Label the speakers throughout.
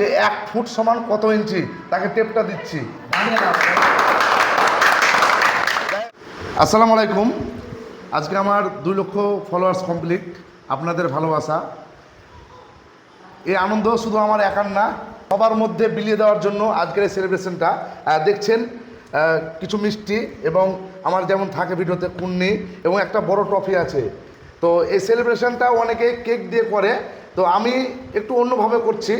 Speaker 1: যে এক ফুট সমান কত ইঞ্চি? তাকে টেপটা দিচ্ছি। আসসালামু আলাইকুম। আজকে আমার দুই লক্ষ ফলোয়ার্স কমপ্লিট আপনাদের ভালোবাসা। এই আনন্দ শুধু আমার একার না, সবার মধ্যে বিলিয়ে দেওয়ার জন্য আজকের এই সেলিব্রেশনটা দেখছেন কিছু মিষ্টি এবং আমার যেমন থাকে ভিডিওতে কুন্নি এবং একটা বড় ট্রফি আছে। তো এই সেলিব্রেশনটা অনেকে কেক দিয়ে করে। তো আমি একটু অন্যভাবে করছি।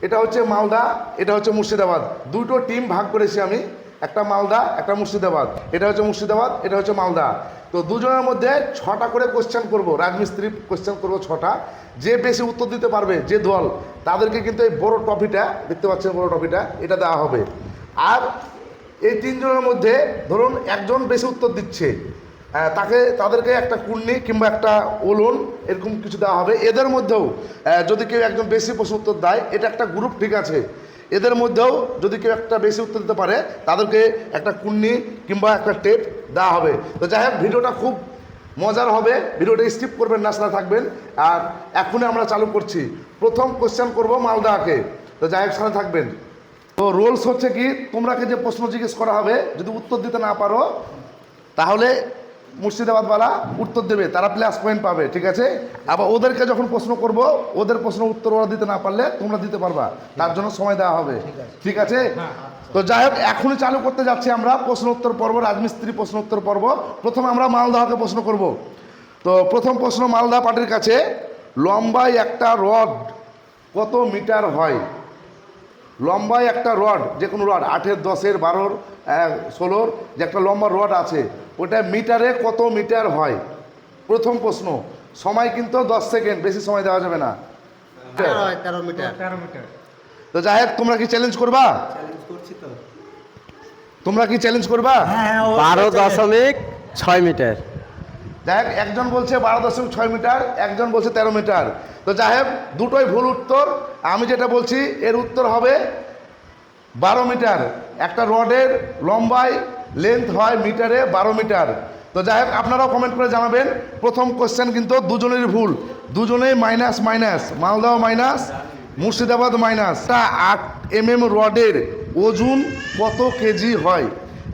Speaker 1: এটা হচ্ছে মালদা, এটা হচ্ছে মুর্শিদাবাদ। দুটো টিম ভাগ করেছি আমি। একটা মালদা, একটা মুর্শিদাবাদ। এটা হচ্ছে মুর্শিদাবাদ, এটা হচ্ছে মালদা। তো দুজনের মধ্যে ছটা করে কোশ্চেন করব, রাজমিস্ত্রি কোশ্চেন করব ছটা। যে বেশি উত্তর দিতে পারবে, যে দল, তাদেরকে কিন্তু এই বড় ট্রফিটা, দেখতে পাচ্ছেন বড় ট্রফিটা, এটা দেওয়া হবে। আর এই তিনজনের মধ্যে ধরুন একজন বেশি উত্তর দিচ্ছে তাকে, তাদেরকে একটা কুর্নি কিংবা একটা ওলন এরকম কিছু দেওয়া হবে। এদের মধ্যেও যদি কেউ একজন বেশি প্রশ্ন উত্তর দেয়, এটা একটা গ্রুপ ঠিক আছে। এদের মধ্যেও যদি কেউ একটা বেশি উত্তর দিতে পারে, তাদেরকে একটা কুর্নি কিংবা একটা টেপ দেওয়া হবে। তো যাই হোক, ভিডিওটা খুব মজার হবে। ভিডিওটা স্কিপ করবেন না, সাথে থাকবেন। আর এখনই আমরা চালু করছি। প্রথম কোশ্চেন করব মালদাকে। তো যাই হোক, সাথে থাকবেন। তো রোলস হচ্ছে কি, তোমরাকে যে প্রশ্ন জিজ্ঞেস করা হবে, যদি উত্তর দিতে না পারো, তাহলে মুর্শিদাবাদওয়ালা উত্তর দেবে তারা প্লাস পয়েন্ট পাবে ঠিক আছে? আবার ওদেরকে যখন প্রশ্ন করব ওদের প্রশ্ন উত্তর ওরা দিতে না পারলে তোমরা দিতে পারবা তার জন্য সময় দেওয়া হবে ঠিক আছে। তো যাই হোক এখনই চালু করতে যাচ্ছি আমরা প্রশ্ন উত্তর পর্ব রাজমিস্ত্রি প্রশ্ন উত্তর পর্ব। প্রথমে আমরা মালদাহকে প্রশ্ন করব। তো প্রথম প্রশ্ন মালদা পার্টির কাছে লম্বায় একটা রড কত মিটার হয়? লম্বায় একটা রড যে কোনো রড আটের দশের বারোর ষোলোর যে একটা লম্বা রড আছে ওটা মিটারে কত মিটার হয়? প্রথম প্রশ্ন। সময় কিন্তু দশ সেকেন্ড বেশি সময় দেওয়া যাবে না।
Speaker 2: তেরো হয় তেরো মিটার।
Speaker 1: তো যাই হোক তোমরা কি চ্যালেঞ্জ করবা? তোমরা কি চ্যালেঞ্জ করবা?
Speaker 3: বারো দশমিক ছয় মিটার।
Speaker 1: যাই একজন বলছে বারো দশমিক ছয় মিটার, একজন বলছে তেরো মিটার। তো যাই দুটোই ভুল উত্তর। আমি যেটা বলছি, এর উত্তর হবে বারো মিটার। একটা রডের লম্বায় লেন্থ হয় মিটারে বারো মিটার। তো যাই হোক, আপনারাও কমেন্ট করে জানাবেন। প্রথম কোশ্চেন কিন্তু দুজনেরই ভুল। দুজনেই মাইনাস মাইনাস মালদাও মাইনাস মুর্শিদাবাদ মাইনাস একটা আট এম এম রডের ওজন কত কেজি হয়?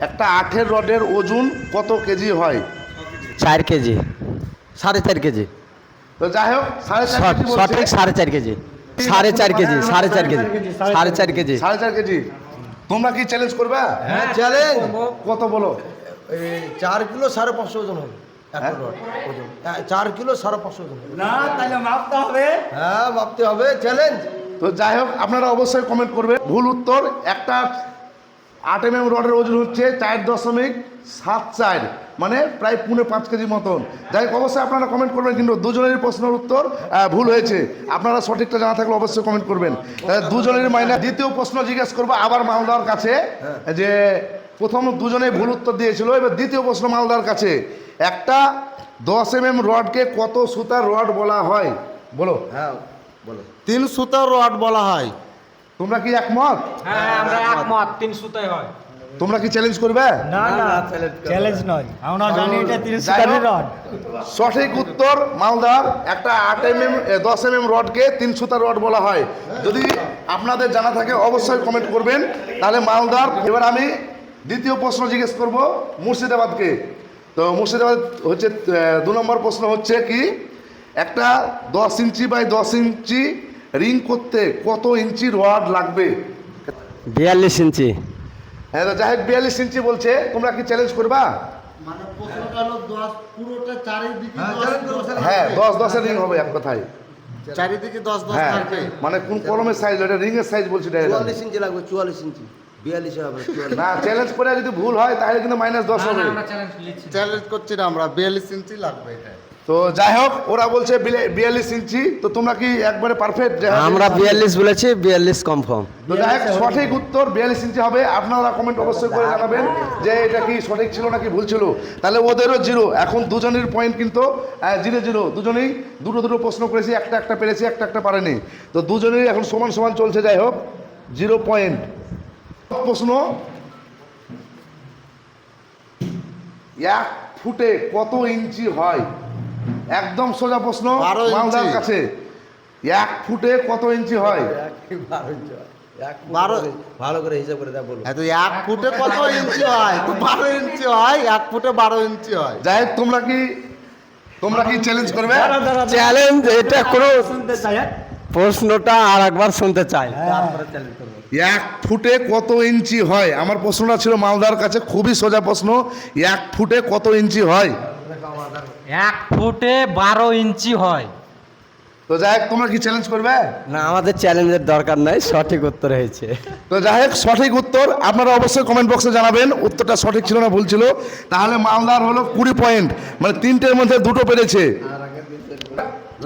Speaker 1: একটা আঠের রডের ওজন কত কেজি হয়?
Speaker 3: চার কেজি। সাড়ে চার কেজি।
Speaker 1: তো যাই হোক সাড়ে চার কেজি বলছে।
Speaker 3: সঠিক সাড়ে চার কেজি। সাড়ে চার কেজি সাড়ে চার কেজি সাড়ে চার কেজি।
Speaker 1: সাড়ে চার কেজি। তোমরা কি চ্যালেঞ্জ করবে?
Speaker 2: হ্যাঁ চ্যালেঞ্জ
Speaker 1: কত বলো?
Speaker 2: এই চার কিলো সাড়ে পাঁচশো ওজন হবে। এক
Speaker 1: হ্যাঁ?
Speaker 2: রড ওজন। হ্যাঁ, চার কিলো সাড়ে পাঁচশো ওজন হবে।
Speaker 4: না তাহলে মাপতে হবে।
Speaker 2: হ্যাঁ ভাবতে হবে। চ্যালেঞ্জ
Speaker 1: তো যাই হোক আপনারা অবশ্যই কমেন্ট করবেন ভুল উত্তর একটা আট এম এম রডের ওজন হচ্ছে চার দশমিক সাত চার মানে প্রায় পুনে পাঁচ কেজি মতন। যাই হোক অবশ্যই আপনারা কমেন্ট করবেন কিন্তু দুজনেরই প্রশ্নের উত্তর ভুল হয়েছে। আপনারা সঠিকটা জানা থাকলে অবশ্যই কমেন্ট করবেন। দুজনের মাইনে দ্বিতীয় প্রশ্ন জিজ্ঞেস করব আবার মালদার কাছে যে প্রথম দুজনেই ভুল উত্তর দিয়েছিল এবার দ্বিতীয় প্রশ্ন মালদার কাছে। একটা দশ এম এম রডকে কত সুতার রড বলা হয়? বলো।
Speaker 2: হ্যাঁ বলো। তিন সুতার রড বলা হয়।
Speaker 1: তোমরা কি একমত?
Speaker 4: হ্যাঁ আমরা একমত। তিন সুতাই হয়।
Speaker 1: তোমরা কি চ্যালেঞ্জ করবে?
Speaker 5: না না চ্যালেঞ্জ নয়। আমরা জানি এটা তিরিশ
Speaker 1: যাই
Speaker 5: রড
Speaker 1: সঠিক উত্তর মালদার একটা আট এম এম দশ এম এম রডকে তিন সুতার রড বলা হয়। যদি আপনাদের জানা থাকে অবশ্যই কমেন্ট করবেন। তাহলে মালদার এবার আমি দ্বিতীয় প্রশ্ন জিজ্ঞেস করব মুর্শিদাবাদকে। তো মুর্শিদাবাদ হচ্ছে দু নম্বর প্রশ্ন হচ্ছে কি? একটা দশ ইঞ্চি বাই দশ ইঞ্চি রিং করতে কত ইঞ্চি রড লাগবে?
Speaker 3: বিয়াল্লিশ ইঞ্চি।
Speaker 1: হ্যাঁ যাই হোক বিয়াল্লিশ ইঞ্চি বলছে তোমরা কি চ্যালেঞ্জ করবা?
Speaker 2: মানে চারিদিকে
Speaker 1: হ্যাঁ দশ দশের রিং হবে এক কথায়।
Speaker 2: চারিদিকে দশ দশ
Speaker 1: হ্যাঁ
Speaker 2: থাকবে।
Speaker 1: মানে কোন কলমের সাইজ এটা রিং এর সাইজ বলছি।
Speaker 2: চুয়াল্লিশ ইঞ্চি লাগবে চুয়াল্লিশ ইঞ্চি। বিয়াল্লিশ হবে
Speaker 1: না চ্যালেঞ্জ করে যদি ভুল হয় তাহলে কিন্তু মাইনাস দশ হবে।
Speaker 4: আমরা চ্যালেঞ্জ নিচ্ছি
Speaker 2: চ্যালেঞ্জ করছি না আমরা বিয়াল্লিশ ইঞ্চি লাগবে এটা।
Speaker 1: তো যাই হোক ওরা বলছে বিলে- বিয়াল্লিশ ইঞ্চি তো তোমরা কি একবারে পারফেক্ট
Speaker 3: আমরা বিয়াল্লিশ বলেছি বিয়াল্লিশ কনফার্ম
Speaker 1: তো যাই হোক সঠিক উত্তর বিয়াল্লিশ ইঞ্চি হবে। আপনারা কমেন্ট অবশ্যই করে জানাবেন যে এটা কি সঠিক ছিল নাকি ভুল ছিল। তাহলে ওদেরও জিরো। এখন দুজনের পয়েন্ট কিন্তু জিরো জিরো। দুজনেই দুটো দুটো প্রশ্ন করেছি একটা একটা পেরেছি একটা একটা পারেনি। তো দুজনেরই এখন সমান সমান চলছে যাই হোক জিরো পয়েন্ট প্রশ্ন এক ফুটে কত ইঞ্চি হয়? একদম সোজা প্রশ্ন মালদার কাছে। এক ফুটে কত ইঞ্চি হয়?
Speaker 2: বারো
Speaker 3: ভালো করে হিসাব করে দেখ বলো
Speaker 2: এত এক ফুটে কত ইঞ্চি হয়? তো বারো ইঞ্চি হয় এক ফুটে বারো ইঞ্চি হয়।
Speaker 1: যাই হোক, তোমরা কি তোমরা কি চ্যালেঞ্জ করবে?
Speaker 3: চ্যালেঞ্জ এটা কোনো প্রশ্নটা আর একবার শুনতে চাই।
Speaker 1: এক ফুটে কত ইঞ্চি হয়? আমার প্রশ্নটা ছিল মালদার কাছে খুবই সোজা প্রশ্ন এক ফুটে কত ইঞ্চি হয়?
Speaker 4: এক ফুটে বারো ইঞ্চি হয়।
Speaker 1: তো যাই হোক, তোমরা কি চ্যালেঞ্জ করবে?
Speaker 3: না আমাদের চ্যালেঞ্জের দরকার নাই সঠিক উত্তর হয়েছে।
Speaker 1: তো যাই হোক সঠিক উত্তর আপনারা অবশ্যই কমেন্ট বক্সে জানাবেন উত্তরটা সঠিক ছিল না ভুল ছিল। তাহলে মালদার হলো কুড়ি পয়েন্ট মানে তিনটের মধ্যে দুটো পেরেছে।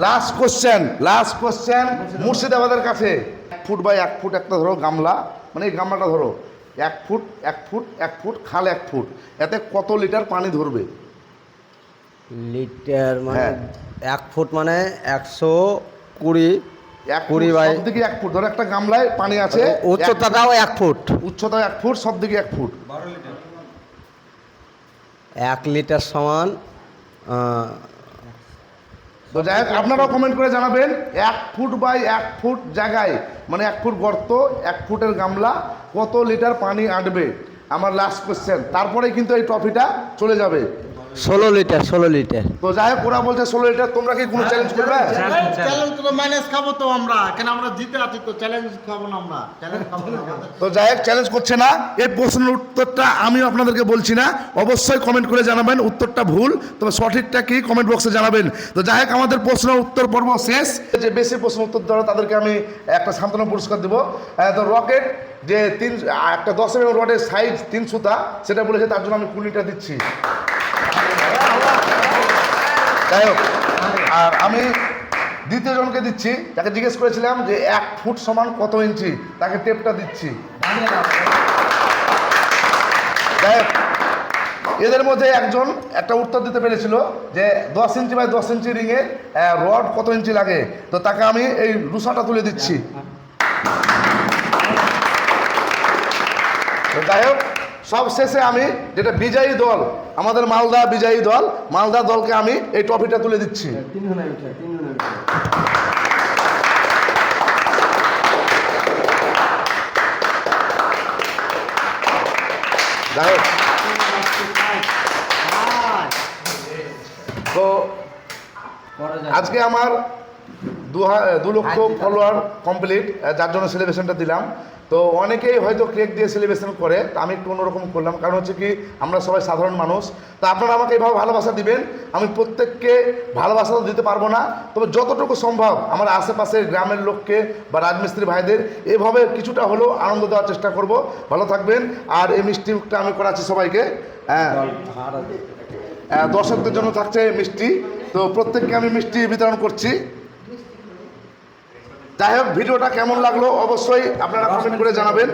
Speaker 1: লাস্ট কোশ্চেন লাস্ট কোশ্চেন মুর্শিদাবাদের কাছে। এক ফুট বাই এক ফুট একটা ধরো গামলা মানে এই গামলাটা ধরো। এক ফুট এক ফুট এক ফুট খাল এক ফুট। এতে কত লিটার পানি ধরবে?
Speaker 3: লিটার মানে
Speaker 1: হ্যাঁ।
Speaker 3: এক ফুট মানে একশো কুড়ি
Speaker 1: এক
Speaker 3: কুড়ি বাই
Speaker 1: দিকে এক ফুট। ধরো একটা গামলায় পানি আছে।
Speaker 3: উচ্চতাটাও এক ফুট।
Speaker 1: উচ্চতা এক ফুট সব দিকে এক ফুট।
Speaker 3: এক লিটার সমান
Speaker 1: তো যাই হোক আপনারাও কমেন্ট করে জানাবেন এক ফুট বাই এক ফুট জায়গায় মানে এক ফুট গর্ত এক ফুটের গামলা কত লিটার পানি আঁটবে? আমার লাস্ট কোয়েশ্চেন তারপরে কিন্তু এই ট্রফিটা চলে যাবে।
Speaker 3: ষোলো লিটার ষোলো লিটার।
Speaker 1: তো যাই হোক ওরা বলছে ষোলো লিটার তোমরা কি কোনো চ্যালেঞ্জ করবে?
Speaker 2: চ্যালেঞ্জ করে মাইনাস খাব তো আমরা কেন আমরা জিতে আছি তো চ্যালেঞ্জ খাব না আমরা? চ্যালেঞ্জ খাব না
Speaker 1: তো যাই হোক চ্যালেঞ্জ করছে না। এই প্রশ্নের উত্তরটা আমিও আপনাদেরকে বলছি না। অবশ্যই কমেন্ট করে জানাবেন উত্তরটা ভুল। তবে সঠিকটা কি কমেন্ট বক্সে জানাবেন। তো যাই হোক আমাদের প্রশ্ন উত্তর পর্ব শেষ। যে বেশি প্রশ্ন উত্তর দেওয়া তাদেরকে আমি একটা সান্ত্বনা পুরস্কার দেবো। তো রকেট যে তিন একটা দশ এম রডের সাইজ তিন সুতা সেটা বলেছে তার জন্য আমি কুড়িটা দিচ্ছি। যাই হোক আর আমি দ্বিতীয় জনকে দিচ্ছি তাকে জিজ্ঞেস করেছিলাম যে এক ফুট সমান কত ইঞ্চি তাকে টেপটা দিচ্ছি। যাই হোক, এদের মধ্যে একজন একটা উত্তর দিতে পেরেছিল যে দশ ইঞ্চি বাই দশ ইঞ্চি রিঙে রড কত ইঞ্চি লাগে। তো তাকে আমি এই রুসাটা তুলে দিচ্ছি। যাই হোক সব শেষে আমি যেটা বিজয়ী দল আমাদের মালদা বিজয়ী দল মালদা দলকে আমি এই ট্রফিটা তুলে দিচ্ছি। তো আজকে আমার দু লক্ষ ফলোয়ার কমপ্লিট যার জন্য সেলিব্রেশনটা দিলাম। তো অনেকেই হয়তো কেক দিয়ে সেলিব্রেশন করে তা আমি একটু অন্যরকম করলাম। কারণ হচ্ছে কি আমরা সবাই সাধারণ মানুষ। তা আপনারা আমাকে এইভাবে ভালোবাসা দিবেন আমি প্রত্যেককে ভালোবাসা তো দিতে পারব না। তবে যতটুকু সম্ভব আমার আশেপাশের গ্রামের লোককে বা রাজমিস্ত্রি ভাইদের এভাবে কিছুটা হলেও আনন্দ দেওয়ার চেষ্টা করব। ভালো থাকবেন। আর এই মিষ্টিটা আমি করাচ্ছি সবাইকে। হ্যাঁ দর্শকদের জন্য থাকছে মিষ্টি। তো প্রত্যেককে আমি মিষ্টি বিতরণ করছি। যাই হোক ভিডিওটা কেমন লাগল অবশ্যই আপনারা কমেন্ট করে জানাবেন।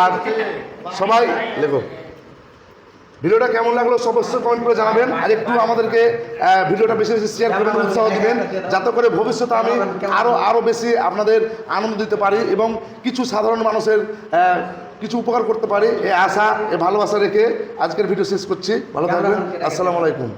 Speaker 1: আর সবাই লেখো। ভিডিওটা কেমন লাগল অবশ্যই কমেন্ট করে জানাবেন। আর একটু আমাদেরকে ভিডিওটা বেশি বেশি শেয়ার করবেন উৎসাহ দেবেন যাতে করে ভবিষ্যতে আমি আরও আরও বেশি আপনাদের আনন্দ দিতে পারি এবং কিছু সাধারণ মানুষের কিছু উপকার করতে পারি। এই আশা এ ভালোবাসা রেখে আজকের ভিডিও শেষ করছি। ভালো থাকবেন। আসসালামু আলাইকুম।